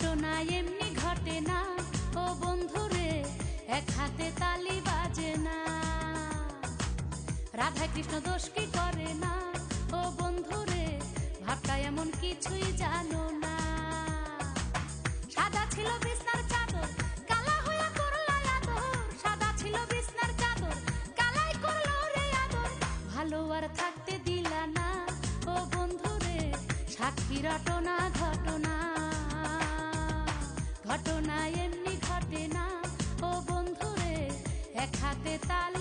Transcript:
ঘটনা এমনি ঘটে না। ও বন্ধুরে এক হাতে তালি বাজে না। রাধা কৃষ্ণ দোষ কি করে না? ও বন্ধুরে ভাবটা এমন কিছুই জানো না। সাদা ছিল বিছনার চাদর, কালা সাদা ছিল বিছনার চাদর, কালাই করল রে থাকতে দিলা না। ও বন্ধুরে সাক্ষী রটনা ঘটনা। এক হাতে তালি